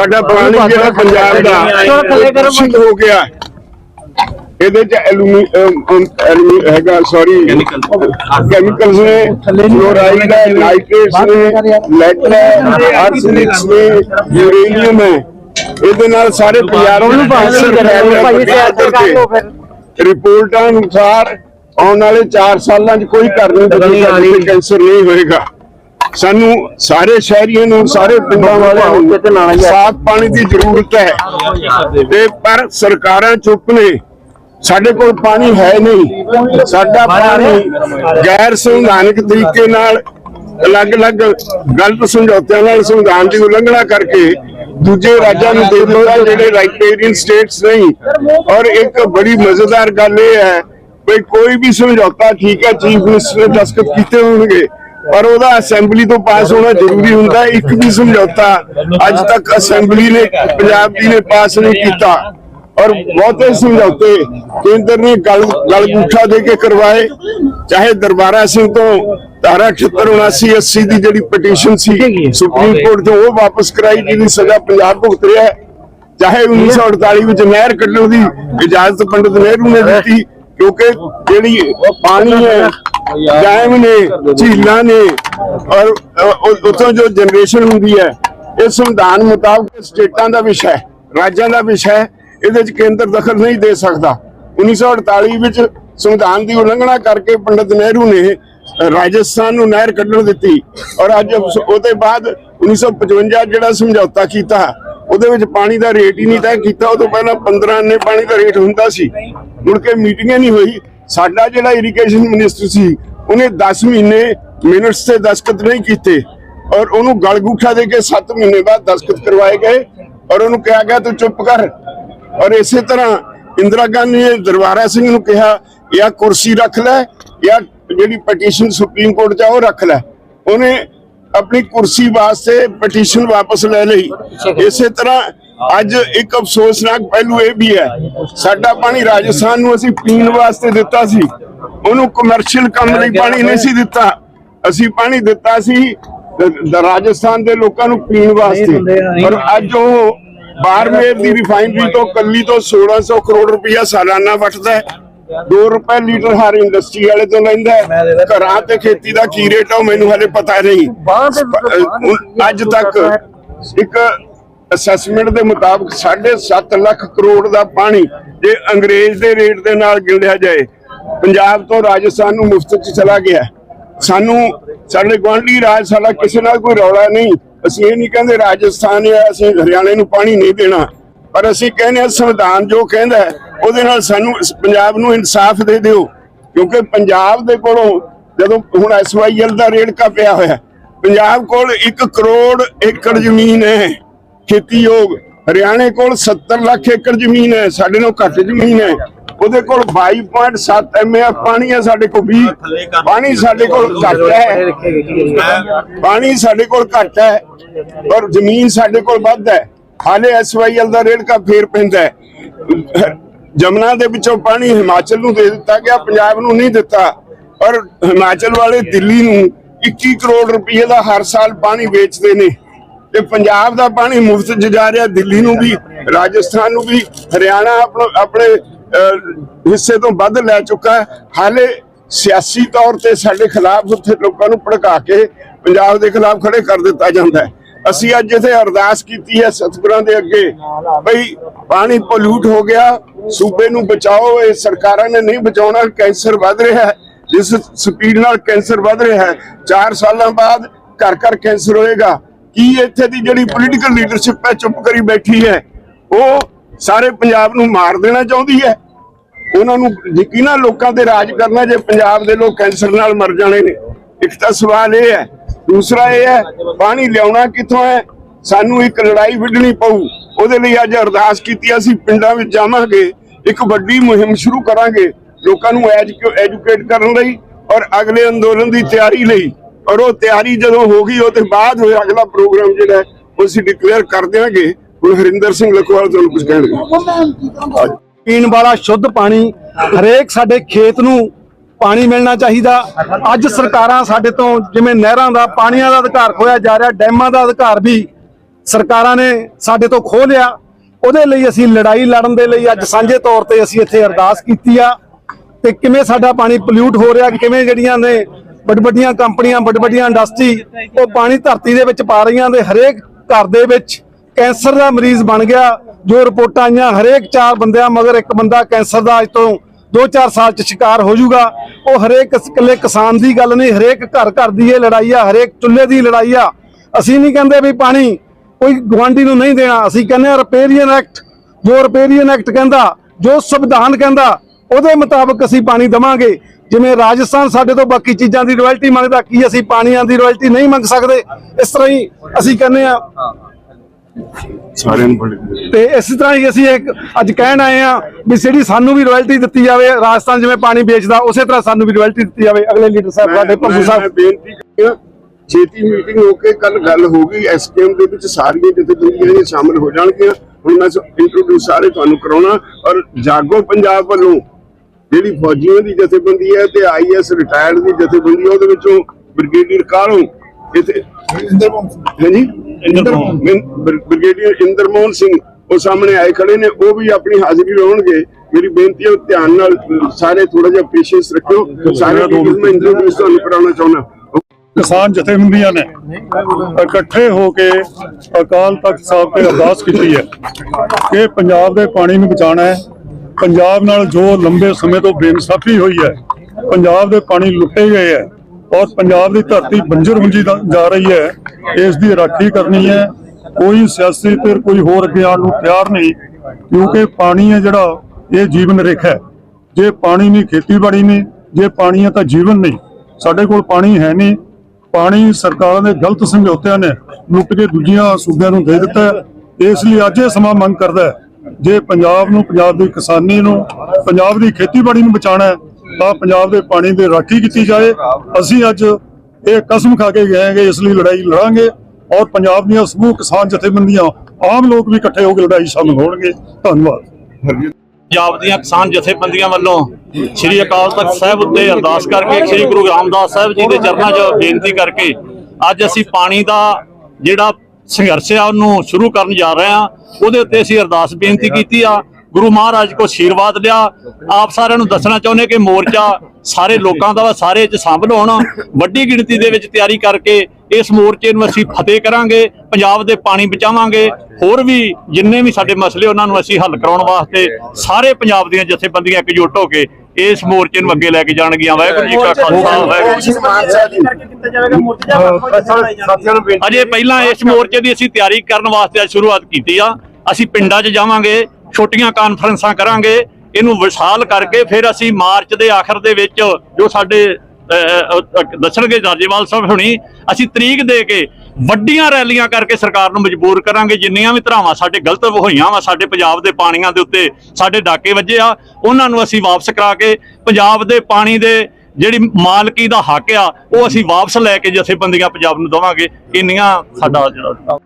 ਸਾਡਾ ਪਾਣੀ ਜਿਹੜਾ ਪੰਜਾਬ ਦਾ ਦੂਸ਼ਿਤ ਹੋ ਗਿਆ ਇਹਦੇ ਚ ਐਲੂਮੀ ਹੈਗਾ ਸੌਰੀ ਕੈਮੀਕਲਸ ਨੇ ਫਲੋਰਾਈਡ ਹੈ ਨਾਈਟ੍ਰੇਟਸ ਨੇ ਲੈਡ ਹੈ ਆਰਸੇਨਿਕਸ ਨੇ ਯੂਰੇਨੀਅਮ ਹੈ। ਇਹਦੇ ਨਾਲ ਸਾਰੇ ਪੰਜਾਬ ਨੂੰ ਰਿਪੋਰਟਾਂ ਅਨੁਸਾਰ ਆਉਣ ਵਾਲੇ 4 ਸਾਲਾਂ 'ਚ ਕੋਈ ਬਚੇਗਾ ਜਿੱਥੇ ਕੈਂਸਰ ਨਹੀਂ ਹੋਏਗਾ। ਸਾਨੂੰ ਸਾਰੇ ਸ਼ਹਿਰੀਆਂ ਨੂੰ ਸਾਰੇ ਪਿੰਡਾਂ ਵਾਲਿਆਂ ਨੂੰ ਸਾਫ਼ ਪਾਣੀ ਦੀ ਜ਼ਰੂਰਤ ਹੈ। ਤੇ ਪਰ ਸਰਕਾਰਾਂ ਚੁੱਪ ਨੇ। ਸਾਡੇ ਕੋਲ ਪਾਣੀ ਹੈ ਨਹੀਂ। ਸਾਡਾ ਪਾਣੀ ਗੈਰ ਸੰਵਿਧਾਨਕ ਤਰੀਕੇ ਨਾਲ ਅਲੱਗ-ਅਲੱਗ ਗਲਤ ਸਮਝੌਤਿਆਂ ਨਾਲ ਸੰਵਿਧਾਨ ਦੀ ਉਲੰਘਣਾ ਕਰਕੇ ਦੂਜੇ ਰਾਜਾਂ ਨੂੰ ਦੇ ਦਿੱਤਾ ਜਿਹੜੇ ਰਾਈਟੇਰੀਅਨ ਸਟੇਟਸ ਨਹੀਂ। ਔਰ ਇੱਕ ਬੜੀ ਮਜ਼ੇਦਾਰ ਗੱਲ ਇਹ ਹੈ ਵੀ ਕੋਈ ਵੀ ਸਮਝੌਤਾ ਠੀਕ ਹੈ ਚੀਫ ਮਿਨਿਸਟਰ ਨੇ ਦਸਤਖਤ ਕੀਤੇ ਹੋਣਗੇ। ਪਰ ਉਹਦਾ ਅਸੈਂਬਲੀ ਤੋਂ ਪਾਸ ਹੋਣਾ ਜ਼ਰੂਰੀ ਹੁੰਦਾ। ਇੱਕ ਵੀ ਸਮਝੌਤਾ ਅੱਜ ਤੱਕ ਅਸੈਂਬਲੀ ਨੇ ਪੰਜਾਬ ਦੀ ਨੇ ਪਾਸ ਨਹੀਂ ਕੀਤਾ। ਔਰ ਬਹੁਤੇ ਸਮਝੌਤੇ ਕੇਂਦਰ ਨੇ ਗਲ ਗਲ ਗੁੱਠਾ ਦੇ ਕੇ ਕਰਵਾਏ। ਚਾਹੇ ਦਰਬਾਰਾ ਸਿੰਘ ਤੋਂ ਧਾਰਾ 78 79 80 ਦੀ ਜਿਹੜੀ ਪਟੀਸ਼ਨ ਸੀ ਸੁਪਰੀਮ ਕੋਰਟ ਤੋਂ ਉਹ ਵਾਪਸ ਕਰਾਈ ਜਿਹਦੀ ਸਜ਼ਾ ਪੰਜਾਬ ਭੁਗਤ ਰਿਹਾ ਹੈ। ਚਾਹੇ 1948 ਵਿੱਚ ਨਹਿਰ ਕੱਢਣ ਦੀ ਇਜਾਜ਼ਤ ਪੰਡਿਤ ਨਹਿਰੂ ਨੇ ਦਿੱਤੀ ਕਿਉਂਕਿ ਜਿਹੜੀ ਪਾਣੀ ਹੈ ਡੈਮ ਨੇ ਝੀਲਾਂ ਨੇ ਔਰ ਉਤੋਂ ਜੋ ਜਨਰੇਸ਼ਨ ਹੁੰਦੀ ਹੈ ਇਹ ਸੰਵਿਧਾਨ ਮੁਤਾਬਕ ਸਟੇਟਾਂ ਦਾ ਵਿਸ਼ਾ ਹੈ ਰਾਜਾਂ ਦਾ ਵਿਸ਼ਾ ਹੈ ਇਹਦੇ ਵਿੱਚ ਕੇਂਦਰ ਦਖਲ ਨਹੀਂ ਦੇ ਸਕਦਾ। 1948 ਵਿੱਚ ਸੰਵਿਧਾਨ ਦੀ ਉਲੰਘਣਾ ਕਰਕੇ ਪੰਡਿਤ ਨਹਿਰੂ ਨੇ ਰਾਜਸਥਾਨ ਨੂੰ ਨਹਿਰ ਕੱਢਣ ਦਿੱਤੀ ਔਰ ਅੱਜ ਉਹਦੇ ਬਾਅਦ 1955 ਜਿਹੜਾ ਸਮਝੌਤਾ ਕੀਤਾ ਉਹਦੇ ਵਿੱਚ ਪਾਣੀ ਦਾ ਰੇਟ ਹੀ ਨਹੀਂ ਤੈਅ ਕੀਤਾ ਉਹ ਤੋਂ ਪਹਿਲਾਂ 15 ਨੇ ਪਾਣੀ ਦਾ ਰੇਟ ਹੁੰਦਾ ਸੀ। ਮੁੜ ਕੇ ਮੀਟਿੰਗ ਨਹੀਂ ਹੋਈ। ਸਾਡਾ ਜਿਹੜਾ ਇਰੀਗੇਸ਼ਨ ਮਿਨਿਸਟਰ ਸੀ ਉਹਨੇ 10 ਮਹੀਨੇ ਮਿੰਟਸ ਤੇ ਦਸਤਖਤ ਨਹੀਂ ਕੀਤੇ ਔਰ ਉਹਨੂੰ ਗਲਗੂਠਾ ਦੇ ਕੇ 7 ਮਹੀਨੇ ਬਾਅਦ ਦਸਤਖਤ ਕਰਵਾਏ ਗਏ ਔਰ ਉਹਨੂੰ ਕਿਹਾ ਗਿਆ ਤੂੰ ਚੁੱਪ ਕਰ। ਔਰ ਇਸੇ ਤਰ੍ਹਾਂ ਇੰਦਰਾ ਗਾਂਧੀ ਨੇ ਦਰਬਾਰਾ ਸਿੰਘ ਨੂੰ ਕਿਹਾ ਜਾਂ ਕੁਰਸੀ ਰੱਖ ਲੈ ਜਾਂ ਜਿਹੜੀ ਪਟੀਸ਼ਨ ਸੁਪਰੀਮ ਕੋਰਟ 'ਚ ਆ ਉਹ ਰੱਖ ਲੈ। ਉਹਨੇ ਆਪਣੀ ਕੁਰਸੀ ਵਾਸਤੇ ਪਟੀਸ਼ਨ ਵਾਪਸ ਲੈ ਲਈ। ਇਸੇ ਤਰ੍ਹਾਂ ਅੱਜ ਇੱਕ ਅਫਸੋਸਨਾਕ ਪਹਿਲੂ ਇਹ ਵੀ ਹੈ ਸਾਡਾ ਪਾਣੀ ਰਾਜਸਥਾਨ ਨੂੰ ਅਸੀਂ ਪੀਣ ਵਾਸਤੇ ਦਿੱਤਾ ਸੀ। ਉਹਨੂੰ ਕਮਰਸ਼ੀਅਲ ਕੰਮ ਲਈ ਪਾਣੀ ਨਹੀਂ ਸੀ ਦਿੱਤਾ। ਅਸੀਂ ਪਾਣੀ ਦਿੱਤਾ ਸੀ ਰਾਜਸਥਾਨ ਦੇ ਲੋਕਾਂ ਨੂੰ ਪੀਣ ਵਾਸਤੇ। ਪਰ ਅੱਜ ਉਹ ਬਾਰਮੇਰ ਦੀ ਰਿਫਾਈਨਰੀ ਤੋਂ ਕੱਲੀ ਤੋਂ 1600 ਕਰੋੜ ਰੁਪਇਆ ਸਾਲਾਨਾ ਵਟਦਾ ਹੈ। 2 ਰੁਪਏ ਲੀਟਰ ਹਰ ਇੰਡਸਟਰੀ ਵਾਲੇ ਤੋਂ ਲੈਂਦਾ ਹੈ। ਘਰਾਂ ਤੇ ਖੇਤੀ ਦਾ ਕੀ ਰੇਟ ਆ ਮੈਨੂੰ ਹਲੇ ਪਤਾ ਨਹੀਂ। ਅੱਜ ਤੱਕ ਇੱਕ ਅਸੈਸਮੈਂਟ ਦੇ ਮੁਤਾਬਕ 7.5 ਲੱਖ ਕਰੋੜ ਦਾ ਪਾਣੀ ਜੇ ਅੰਗਰੇਜ਼ ਦੇ ਰੇਟ ਦੇ ਨਾਲ ਗਿਣਿਆ ਜਾਏ, ਪੰਜਾਬ ਤੋਂ ਰਾਜਸਥਾਨ ਨੂੰ ਮੁਫਤ ਚ ਚਲਾ ਗਿਆ। ਸਾਨੂੰ, ਸਾਡੇ ਗੁਆਂਢੀ ਰਾਜ ਸਾਡਾ ਕਿਸੇ ਨਾਲ ਕੋਈ ਰੌਲਾ ਨਹੀਂ। ਅਸੀਂ ਇਹ ਨਹੀਂ ਕਹਿੰਦੇ ਰਾਜਸਥਾਨ ਜਾਂ ਅਸੀਂ ਹਰਿਆਣੇ ਨੂੰ ਪਾਣੀ ਨਹੀਂ ਦੇਣਾ, ਪਰ ਅਸੀਂ ਕਹਿੰਦੇ ਹਾਂ ਸੰਵਿਧਾਨ ਜੋ ਕਹਿੰਦਾ ਉਹਦੇ ਨਾਲ ਸਾਨੂੰ ਪੰਜਾਬ ਨੂੰ ਇਨਸਾਫ ਦੇ ਦਿਓ। ਕਿਉਂਕਿ ਪੰਜਾਬ ਦੇ ਕੋਲੋਂ ਜਦੋਂ ਹੁਣ ਐਸਵਾਈਐਲ ਦਾ ਰੇੜਕਾ ਪਿਆ ਹੋਇਆ, ਪੰਜਾਬ ਕੋਲ 1 ਕਰੋੜ ਏਕੜ ਜ਼ਮੀਨ ਹੈ। ਖੇਤੀਯੋਗ। ਹਰਿਆਣੇ ਕੋਲ 70 ਲੱਖ ਏਕੜ ਜ਼ਮੀਨ ਹੈ, ਸਾਡੇ ਨਾਲੋਂ ਘੱਟ ਜ਼ਮੀਨ ਹੈ। ਉਹਦੇ ਕੋਲ 22.7 ਐਮਐਫ ਪਾਣੀ ਹੈ ਸਾਡੇ ਕੋਲ 20 ਪਾਣੀ ਸਾਡੇ ਕੋਲ ਘੱਟ ਹੈ। ਪਾਣੀ ਸਾਡੇ ਕੋਲ ਘੱਟ ਹੈ ਔਰ ਜ਼ਮੀਨ ਸਾਡੇ ਕੋਲ ਵੱਧ ਹੈ। ਹਾਲੇ ਐਸਵਾਈਐਲ ਦਾ ਰੇੜਕਾ ਫੇਰ ਪੈਂਦਾ ਹੈ। ਜਮਨਾ ਦੇ ਵਿੱਚੋਂ ਪਾਣੀ ਹਿਮਾਚਲ ਨੂੰ ਦੇ ਦਿੱਤਾ ਗਿਆ, ਪੰਜਾਬ ਨੂੰ ਨਹੀਂ ਦਿੱਤਾ। ਔਰ ਹਿਮਾਚਲ ਵਾਲੇ ਦਿੱਲੀ ਨੂੰ 21 ਕਰੋੜ ਰੁਪਏ ਦਾ ਹਰ ਸਾਲ ਪਾਣੀ ਵੇਚਦੇ ਨੇ। ਤੇ ਪੰਜਾਬ ਦਾ ਪਾਣੀ ਮੁਫਤ 'ਚ ਜਾ ਰਿਹਾ, ਦਿੱਲੀ ਨੂੰ ਵੀ, ਰਾਜਸਥਾਨ ਨੂੰ ਵੀ, ਹਰਿਆਣਾ ਆਪਣਾ, ਆਪਣੇ ਹਿੱਸੇ ਤੋਂ ਵੱਧ ਲੈ ਚੁੱਕਾ ਹੈ। ਹਾਲੇ ਸਿਆਸੀ ਤੌਰ ਤੇ ਸਾਡੇ ਖਿਲਾਫ ਉੱਥੇ ਲੋਕਾਂ ਨੂੰ ਭੜਕਾ ਕੇ ਪੰਜਾਬ ਦੇ ਖਿਲਾਫ ਖੜੇ ਕਰ ਦਿੱਤਾ ਜਾਂਦਾ ਹੈ। ਅਸੀਂ ਅੱਜ ਇੱਥੇ ਅਰਦਾਸ ਕੀਤੀ ਹੈ ਸਤਿਗੁਰਾਂ ਦੇ ਅੱਗੇ, ਬਈ ਪਾਣੀ ਪੋਲੂਟ ਹੋ ਗਿਆ, ਸੂਬੇ ਨੂੰ ਬਚਾਓ, ਇਹ ਸਰਕਾਰਾਂ ਨੇ ਨਹੀਂ ਬਚਾਉਣਾ, ਕੈਂਸਰ ਵੱਧ ਰਿਹਾ ਹੈ, ਜਿਸ ਸਪੀਡ ਨਾਲ ਕੈਂਸਰ ਵੱਧ ਰਿਹਾ ਹੈ। 4 ਸਾਲਾਂ ਬਾਅਦ ਘਰ ਘਰ ਕੈਂਸਰ ਹੋਏਗਾ। ਕੀ ਇੱਥੇ ਦੀ ਜਿਹੜੀ ਪੋਲੀਟੀਕਲ ਲੀਡਰਸ਼ਿਪ ਹੈ, ਚੁੱਪ ਕਰੀ ਬੈਠੀ ਹੈ, ਉਹ ਸਾਰੇ ਪੰਜਾਬ ਨੂੰ ਮਾਰ ਦੇਣਾ ਚਾਹੁੰਦੀ ਹੈ? ਉਹਨਾਂ ਨੂੰ ਯਕੀਨਾ ਲੋਕਾਂ ਤੇ ਰਾਜ ਕਰਨਾ ਜੇ ਪੰਜਾਬ ਦੇ ਲੋਕ ਕੈਂਸਰ ਨਾਲ ਮਰ ਜਾਣੇ ਨੇ? ਇੱਕ ਤਾਂ ਸਵਾਲ ਇਹ ਹੈ। ਦੂਸਰਾ ਇਹ ਹੈ, ਪਾਣੀ ਲਿਆਉਣਾ ਕਿੱਥੋਂ ਹੈ? ਸਾਨੂੰ ਇੱਕ ਲੜਾਈ ਵਿੱਢਣੀ ਪਊ। ਉਹਦੇ ਲਈ ਅੱਜ ਅਰਦਾਸ ਕੀਤੀ ਅਸੀਂ ਪਿੰਡਾਂ ਵਿੱਚ ਜਾਵਾਂਗੇ। ਇੱਕ ਵੱਡੀ ਮੁਹਿੰਮ ਸ਼ੁਰੂ ਕਰਾਂਗੇ। ਲੋਕਾਂ ਨੂੰ ਐਜੂਕੇਟ ਕਰਨ ਲਈ ਔਰ ਅਗਲੇ ਅੰਦੋਲਨ ਦੀ ਤਿਆਰੀ ਲਈ। ਔਰ ਉਹ ਤਿਆਰੀ ਜਦੋਂ ਹੋ ਗਈ, ਉਹ ਤੇ ਬਾਅਦ ਹੋਇਆ, ਅਗਲਾ ਪ੍ਰੋਗਰਾਮ ਜਿਹੜਾ ਉਹ ਅਸੀਂ ਡਿਕਲੇਅਰ ਕਰ ਦਿਆਂਗੇ। ਹੁਣ ਹਰਿੰਦਰ ਸਿੰਘ ਲਖਵਾਲ ਤੁਹਾਨੂੰ ਕੁਝ ਕਹਿਣਗੇ। ਪੀਣ ਵਾਲਾ ਸ਼ੁੱਧ ਪਾਣੀ, ਹਰੇਕ ਸਾਡੇ ਖੇਤ ਨੂੰ ਪਾਣੀ ਮਿਲਣਾ ਚਾਹੀਦਾ। ਅੱਜ ਸਰਕਾਰਾਂ ਸਾਡੇ ਤੋਂ, ਜਿਵੇਂ ਨਹਿਰਾਂ ਦਾ, ਪਾਣੀਆਂ ਦਾ ਅਧਿਕਾਰ ਖੋਇਆ ਜਾ ਰਿਹਾ, ਡੈਮਾਂ ਦਾ ਅਧਿਕਾਰ ਵੀ ਸਰਕਾਰਾਂ ਨੇ ਸਾਡੇ ਤੋਂ ਖੋਹ ਲਿਆ। ਉਹਦੇ ਲਈ ਅਸੀਂ ਲੜਾਈ ਲੜਨ ਦੇ ਲਈ ਅੱਜ ਸਾਂਝੇ ਤੌਰ ਤੇ ਅਸੀਂ ਇੱਥੇ ਅਰਦਾਸ ਕੀਤੀ ਆ। ਤੇ ਕਿਵੇਂ ਸਾਡਾ ਪਾਣੀ ਪੋਲਿਊਟ ਹੋ ਰਿਹਾ, ਕਿਵੇਂ ਜਿਹੜੀਆਂ ਨੇ ਵੱਡੀਆਂ ਕੰਪਨੀਆਂ ਵੱਡ ਵੱਡੀਆਂ ਇੰਡਸਟਰੀ, ਉਹ ਪਾਣੀ ਧਰਤੀ ਦੇ ਵਿੱਚ ਪਾ ਰਹੀਆਂ ਦੇ ਹਰੇਕ ਘਰ ਦੇ ਵਿੱਚ ਕੈਂਸਰ ਦਾ ਮਰੀਜ਼ ਬਣ ਗਿਆ। ਜੋ ਰਿਪੋਰਟਾਂ ਆਈਆਂ, ਹਰੇਕ ਚਾਰ ਬੰਦਿਆਂ ਮਗਰ ਇੱਕ ਬੰਦਾ ਕੈਂਸਰ ਦਾ ਅੱਜ ਤੋਂ 2-4 ਸਾਲ ਚ ਸ਼ਿਕਾਰ ਹੋ ਜਾਊਗਾ। ਉਹ ਹਰੇਕ ਇਕੱਲੇ ਕਿਸਾਨ ਦੀ ਗੱਲ ਨਹੀਂ, ਹਰੇਕ ਘਰ ਘਰ ਦੀ ਇਹ ਲੜਾਈ ਆ, ਹਰੇਕ ਚੁੱਲ੍ਹੇ ਦੀ ਲੜਾਈ ਆ। ਅਸੀਂ ਨਹੀਂ ਕਹਿੰਦੇ ਵੀ ਪਾਣੀ ਕੋਈ ਗਵਾਂਢੀ ਨੂੰ ਨਹੀਂ ਦੇਣਾ। ਅਸੀਂ ਕਹਿੰਦੇ ਆ ਰਿਪੇਰੀਅਨ ਐਕਟ, ਜੋ ਰਿਪੇਰੀਅਨ ਐਕਟ ਕਹਿੰਦਾ, ਜੋ ਸੰਵਿਧਾਨ ਕਹਿੰਦਾ ਉਹਦੇ ਮੁਤਾਬਕ ਅਸੀਂ ਪਾਣੀ ਦਵਾਂਗੇ। ਜਿਵੇਂ ਰਾਜਸਥਾਨ ਸਾਡੇ ਤੋਂ ਬਾਕੀ ਚੀਜ਼ਾਂ ਦੀ ਰਾਇਲਟੀ ਮੰਗਦਾ ਕੀ ਅਸੀਂ ਪਾਣੀਆਂ ਦੀ ਰਾਇਲਟੀ ਨਹੀਂ ਮੰਗ ਸਕਦੇ? ਇਸ ਤਰ੍ਹਾਂ ਹੀ ਅਸੀਂ ਕਹਿੰਦੇ ਆ ਨੂੰ ਤੇ ਇਸੇ ਤਰ੍ਹਾਂ ਹੀ ਅਸੀਂ ਇੱਕ ਅੱਜ ਕਹਿਣ ਆਏ ਆ ਵੀ ਜਿਹੜੀ ਸਾਨੂੰ ਵੀ ਰਾਇਲਟੀ ਦਿੱਤੀ ਜਾਵੇ ਰਾਜਸਥਾਨ ਜਿਵੇਂ ਪਾਣੀ ਵੇਚਦਾ ਉਸੇ ਤਰ੍ਹਾਂ ਸਾਨੂੰ ਵੀ ਰਾਇਲਟੀ ਦਿੱਤੀ ਜਾਵੇ। ਅਗਲੇ ਲੀਡਰ ਸਾਹਿਬ ਸਾਡੇ ਭੰਗੂ ਸਾਹਿਬ। ਬੇਨਤੀ ਕਰਾਂ ਛੇਤੀ ਮੀਟਿੰਗ ਹੋ ਕੇ ਕੱਲ ਗੱਲ ਹੋ ਗਈ ਐਸਕੇਐਮ ਦੇ ਵਿੱਚ ਸਾਰੀਆਂ ਜਥੇਬੰਦੀਆਂ ਇਹ ਸ਼ਾਮਲ ਹੋ ਜਾਣਗੀਆਂ ਹੁਣ ਮੈਂ ਇੰਟਰੋਡਿਊਸ ਸਾਰੇ ਤੁਹਾਨੂੰ ਕਰਾਉਣਾ ਔਰ ਜਾਗੋ ਪੰਜਾਬ ਵੱਲੋਂ ਜਿਹੜੀ ਫੌਜੀਆਂ ਦੀ ਜਥੇਬੰਦੀ ਹੈ ਤੇ ਆਈਐਸ ਰਿਟਾਇਰਡ ਦੀ ਜਥੇਬੰਦੀ ਹੈ ਉਹਦੇ ਵਿੱਚੋਂ ਬ੍ਰਿਗੇਡੀਅਰ ਕਾਲੋਂ ਇੱਥੇ ਹਾਂਜੀ? ਇੰਦਰਮੋਹਨ। ਬ੍ਰਿਗੇਡੀਅਰ ਇੰਦਰਮੋਹਨ ਸਿੰਘ ਉਹ ਸਾਹਮਣੇ ਆਏ ਖੜੇ ਨੇ ਉਹ ਵੀ ਆਪਣੀ ਹਾਜ਼ਰੀ ਲਾਉਣਗੇ। ਮੇਰੀ ਬੇਨਤੀ ਹੈ ਧਿਆਨ ਨਾਲ ਸਾਰੇ ਥੋੜਾ ਜਿਹਾ ਪੇਸ਼ੈਂਸ ਰੱਖਿਓ। ਸਾਰੇ ਮੈਂ ਇੰਟਰੋਡਿਊਸ ਤੁਹਾਨੂੰ ਕਰਾਉਣਾ ਚਾਹੁੰਦਾ। ਕਿਸਾਨ ਜਥੇਬੰਦੀਆਂ ਨੇ ਇਕੱਠੇ ਹੋ ਕੇ ਅਕਾਲ ਤਖਤ ਸਾਹਿਬ ਤੇ ਅਰਦਾਸ ਕੀਤੀ ਹੈ ਕਿ ਪੰਜਾਬ ਦੇ ਪਾਣੀ ਨੂੰ ਬਚਾਉਣਾ ਹੈ। ਪੰਜਾਬ ਨਾਲ ਜੋ ਲੰਬੇ ਸਮੇਂ ਤੋਂ ਬੇਇਨਸਾਫੀ ਹੋਈ ਹੈ, ਪੰਜਾਬ ਦੇ ਪਾਣੀ ਲੁੱਟੇ ਗਏ ਹੈ ਔਰ ਪੰਜਾਬ ਦੀ ਧਰਤੀ ਬੰਜਰ ਹੁੰਦੀ ਜਾ- ਰਹੀ ਹੈ, ਇਸ ਦੀ ਰਾਖੀ ਕਰਨੀ ਹੈ। ਕੋਈ ਸਿਆਸੀ ਤੇ ਕੋਈ ਹੋਰ ਅੱਗੇ ਆਉਣ ਨੂੰ ਤਿਆਰ ਨਹੀਂ, ਕਿਉਂਕਿ ਪਾਣੀ ਹੈ ਜਿਹੜਾ, ਇਹ ਜੀਵਨ ਰੇਖਾ ਹੈ। ਜੇ ਪਾਣੀ ਨਹੀਂ, ਖੇਤੀਬਾੜੀ ਨਹੀਂ, ਜੇ ਪਾਣੀ ਹੈ ਤਾਂ ਜੀਵਨ ਨਹੀਂ। ਸਾਡੇ ਕੋਲ ਪਾਣੀ ਹੈ ਨਹੀਂ। ਪਾਣੀ ਸਰਕਾਰਾਂ ਦੇ ਗਲਤ ਸਮਝੌਤਿਆਂ ਨੇ ਲੁੱਟ ਕੇ ਦੂਜੀਆਂ ਸੂਬਿਆਂ ਨੂੰ ਦੇ ਦਿੱਤਾ ਇਸ ਲਈ ਅੱਜ ਇਹ ਸਮਾਂ ਮੰਗ ਕਰਦਾ ਹੈ ਜੇ ਪੰਜਾਬ ਨੂੰ, ਪੰਜਾਬ ਦੀ ਕਿਸਾਨੀ ਨੂੰ, ਪੰਜਾਬ ਦੀ ਖੇਤੀਬਾੜੀ ਨੂੰ ਬਚਾਉਣਾ ਹੈ, ਤਾਂ ਪੰਜਾਬ ਦੇ ਪਾਣੀ ਦੀ ਰਾਖੀ ਕੀਤੀ ਜਾਏ। ਅਸੀਂ ਅੱਜ ਇਹ ਕਸਮ ਖਾ ਕੇ ਗਏ ਕਿ ਇਸ ਲਈ ਲੜਾਈ ਲੜਾਂਗੇ ਔਰ ਪੰਜਾਬ ਦੀਆਂ ਸਮੂਹ ਕਿਸਾਨ ਜਥੇਬੰਦੀਆਂ, ਆਮ ਲੋਕ ਵੀ ਇਕੱਠੇ ਹੋ ਕੇ ਲੜਾਈ ਸ਼ਾਮਲ ਹੋਣਗੇ। ਧੰਨਵਾਦ। ਪੰਜਾਬ ਦੀਆਂ ਕਿਸਾਨ ਜਥੇਬੰਦੀਆਂ ਵੱਲੋਂ ਸ੍ਰੀ ਅਕਾਲ ਤਖਤ ਸਾਹਿਬ ਉੱਤੇ ਅਰਦਾਸ ਕਰਕੇ, ਸ੍ਰੀ ਗੁਰੂ ਰਾਮਦਾਸ ਸਾਹਿਬ ਜੀ ਦੇ ਚਰਨਾਂ 'ਚ ਬੇਨਤੀ ਕਰਕੇ ਅੱਜ ਅਸੀਂ ਪਾਣੀ ਦਾ ਜਿਹੜਾ ਸੰਘਰਸ਼ ਆ ਉਹਨੂੰ ਸ਼ੁਰੂ ਕਰਨ ਜਾ ਰਹੇ ਹਾਂ ਉਹਦੇ ਉੱਤੇ ਅਸੀਂ ਅਰਦਾਸ ਬੇਨਤੀ ਕੀਤੀ ਆ। ਗੁਰੂ ਮਹਾਰਾਜ ਕੋ ਆਸ਼ੀਰਵਾਦ ਲਿਆ। ਆਪ ਸਾਰਿਆਂ ਨੂੰ ਦੱਸਣਾ ਚਾਹੁੰਦੇ ਕਿ ਮੋਰਚਾ ਸਾਰੇ ਲੋਕਾਂ ਦਾ ਵਾ ਸਾਰੇ ਚ ਸ਼ਾਮਲ ਹੋਣ। ਵੱਡੀ ਗਿਣਤੀ ਦੇ ਵਿੱਚ ਤਿਆਰੀ ਕਰਕੇ ਇਸ ਮੋਰਚੇ ਨੂੰ ਅਸੀਂ ਫਤਿਹ ਕਰਾਂਗੇ ਪੰਜਾਬ ਦੇ ਪਾਣੀ ਬਚਾਵਾਂਗੇ। ਹੋਰ ਵੀ ਜਿੰਨੇ ਵੀ ਸਾਡੇ ਮਸਲੇ ਉਹਨਾਂ ਨੂੰ ਅਸੀਂ ਹੱਲ ਕਰਾਉਣ ਵਾਸਤੇ ਸਾਰੇ ਪੰਜਾਬ ਦੀਆਂ ਜਥੇਬੰਦੀਆਂ ਇਕਜੁੱਟ ਹੋ ਕੇ ਇਸ ਮੋਰਚੇ ਨੂੰ ਅੱਗੇ ਲੈ ਕੇ ਜਾਣਗੀਆਂ। ਵਾਹਿਗੁਰੂ ਜੀ ਕਾ ਖਾਲਸਾ ਵਾਹਿਗੁਰੂ ਜੀ ਕੀ ਫਤਿਹ। ਅਜੇ ਪਹਿਲਾਂ ਇਸ ਮੋਰਚੇ ਦੀ ਅਸੀਂ ਤਿਆਰੀ ਕਰਨ ਵਾਸਤੇ ਅੱਜ ਸ਼ੁਰੂਆਤ ਕੀਤੀ ਆ। ਅਸੀਂ ਪਿੰਡਾਂ 'ਚ ਜਾਵਾਂਗੇ ਛੋਟੀਆਂ ਕਾਨਫਰੰਸਾਂ ਕਰਾਂਗੇ, ਇਹਨੂੰ ਵਿਸ਼ਾਲ ਕਰਕੇ ਫਿਰ ਅਸੀਂ ਮਾਰਚ ਦੇ ਆਖਰ ਦੇ ਵਿੱਚ ਜੋ ਸਾਡੇ ਦੱਸਣਗੇ ਰਾਜੇਵਾਲ ਸਾਹਿਬ ਹੁਣੀ, ਅਸੀਂ ਤਰੀਕ ਦੇ ਕੇ ਵੱਡੀਆਂ ਰੈਲੀਆਂ ਕਰਕੇ ਸਰਕਾਰ ਨੂੰ ਮਜਬੂਰ ਕਰਾਂਗੇ, ਜਿੰਨੀਆਂ ਵੀ ਧਰਾਵਾਂ ਸਾਡੇ ਗਲਤ ਹੋਈਆਂ ਵਾ, ਸਾਡੇ ਪੰਜਾਬ ਦੇ ਪਾਣੀਆਂ ਦੇ ਉੱਤੇ ਸਾਡੇ ਡਾਕੇ ਵੱਜੇ ਆ, ਉਹਨਾਂ ਨੂੰ ਅਸੀਂ ਵਾਪਸ ਕਰਾ ਕੇ ਪੰਜਾਬ ਦੇ ਪਾਣੀ ਦੇ ਜਿਹੜੀ ਮਾਲਕੀ ਦਾ ਹੱਕ ਆ, ਉਹ ਅਸੀਂ ਵਾਪਸ ਲੈ ਕੇ ਜਥੇਬੰਦੀਆਂ ਪੰਜਾਬ ਨੂੰ ਦਵਾਂਗੇ, ਇੰਨੀਆਂ ਸਾਡਾ ਜਿਹੜਾ